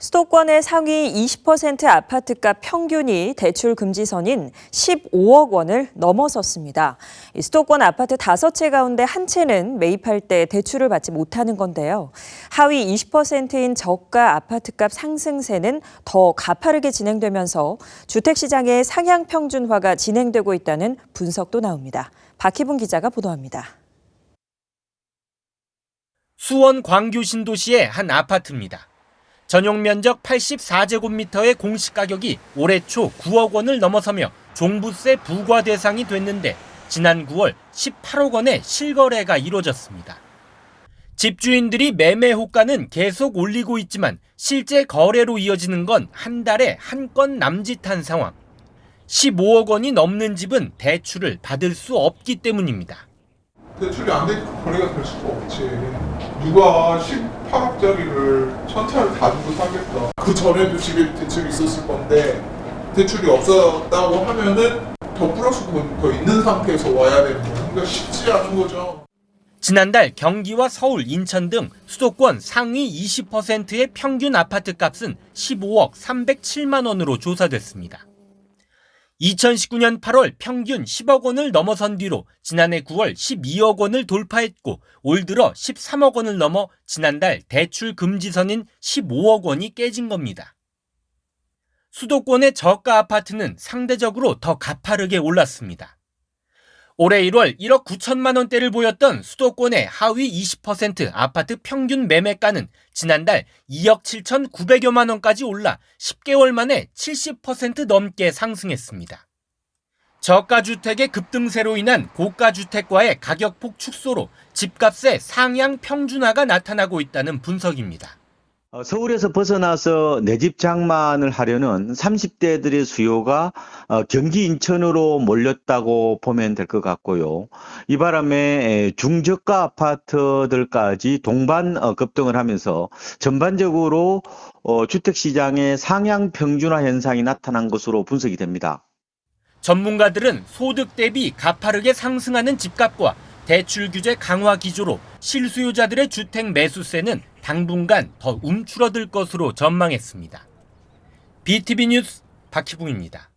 수도권의 상위 20% 아파트값 평균이 대출 금지선인 15억 원을 넘어섰습니다. 이 수도권 아파트 5채 가운데 한 채는 매입할 때 대출을 받지 못하는 건데요. 하위 20%인 저가 아파트값 상승세는 더 가파르게 진행되면서 주택시장의 상향 평준화가 진행되고 있다는 분석도 나옵니다. 박희분 기자가 보도합니다. 수원 광교 신도시의 한 아파트입니다. 전용 면적 84제곱미터의 공시 가격이 올해 초 9억 원을 넘어서며 종부세 부과 대상이 됐는데 지난 9월 18억 원의 실거래가 이루어졌습니다. 집주인들이 매매 호가는 계속 올리고 있지만 실제 거래로 이어지는 건 한 달에 한 건 남짓한 상황. 15억 원이 넘는 집은 대출을 받을 수 없기 때문입니다. 대출이 안 되니까 거래가 될 수가 없지. 누가 18억짜리를 천차를 다 주고 사겠다. 그 전에도 집에 대출이 있었을 건데 대출이 없었다고 하면은 더 플러스 더 있는 상태에서 와야 되는 거예요. 그러니까 쉽지 않은 거죠. 지난달 경기와 서울, 인천 등 수도권 상위 20%의 평균 아파트 값은 15억 307만 원으로 조사됐습니다. 2019년 8월 평균 10억 원을 넘어선 뒤로 지난해 9월 12억 원을 돌파했고 올 들어 13억 원을 넘어 지난달 대출 금지선인 15억 원이 깨진 겁니다. 수도권의 저가 아파트는 상대적으로 더 가파르게 올랐습니다. 올해 1월 1억 9천만 원대를 보였던 수도권의 하위 20% 아파트 평균 매매가는 지난달 2억 7천 9백여만 원까지 올라 10개월 만에 70% 넘게 상승했습니다. 저가 주택의 급등세로 인한 고가 주택과의 가격 폭 축소로 집값의 상향 평준화가 나타나고 있다는 분석입니다. 어, 서울에서 벗어나서 내 집 장만을 하려는 30대들의 수요가 어, 경기 인천으로 몰렸다고 보면 될 것 같고요. 이 바람에 에, 중저가 아파트들까지 동반 어, 급등을 하면서 전반적으로 어, 주택시장의 상향 평준화 현상이 나타난 것으로 분석이 됩니다. 전문가들은 소득 대비 가파르게 상승하는 집값과 대출 규제 강화 기조로 실수요자들의 주택 매수세는 당분간 더 움츠러들 것으로 전망했습니다. BTV 뉴스 박희붕입니다.